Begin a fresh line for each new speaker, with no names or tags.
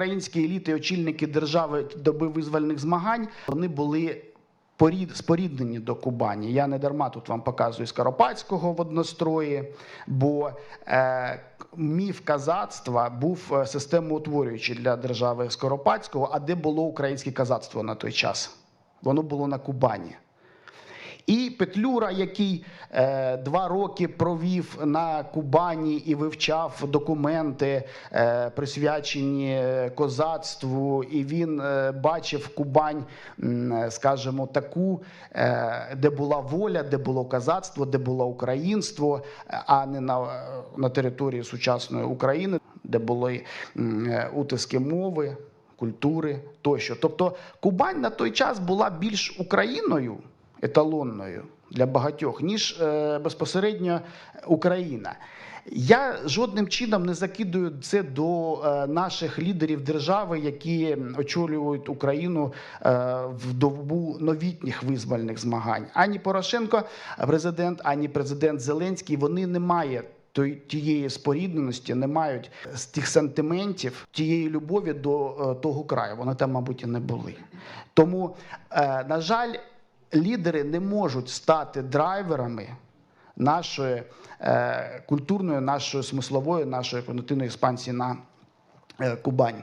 українські еліти, очільники держави доби визвольних змагань, вони були. порід- Споріднені до Кубані. Я не дарма тут вам показую Скоропадського в однострої, бо е, міф казацтва був е, системоутворюючий для держави Скоропадського, а де було українське казацтво на той час? Воно було на Кубані. Петлюра, який е, два роки провів на Кубані і вивчав документи, е, присвячені е, козацтву, і він е, бачив Кубань, скажімо, таку, е, де була воля, де було козацтво, де було українство, а не на, на території сучасної України, де були е, утиски мови, культури тощо. Тобто Кубань на той час була більш Україною еталонною для багатьох, ніж е, безпосередньо Україна. Я жодним чином не закидую це до е, наших лідерів держави, які очолюють Україну е, в добу новітніх визвольних змагань. Ані Порошенко, президент, ані президент Зеленський вони не мають тієї спорідненості, не мають тих сантиментів, тієї любові до того краю. Вони там, мабуть, і не були. Тому, на жаль, лідери не можуть стати драйверами нашої е, культурної, нашої смислової, нашої когнитивної експансії на е, Кубань.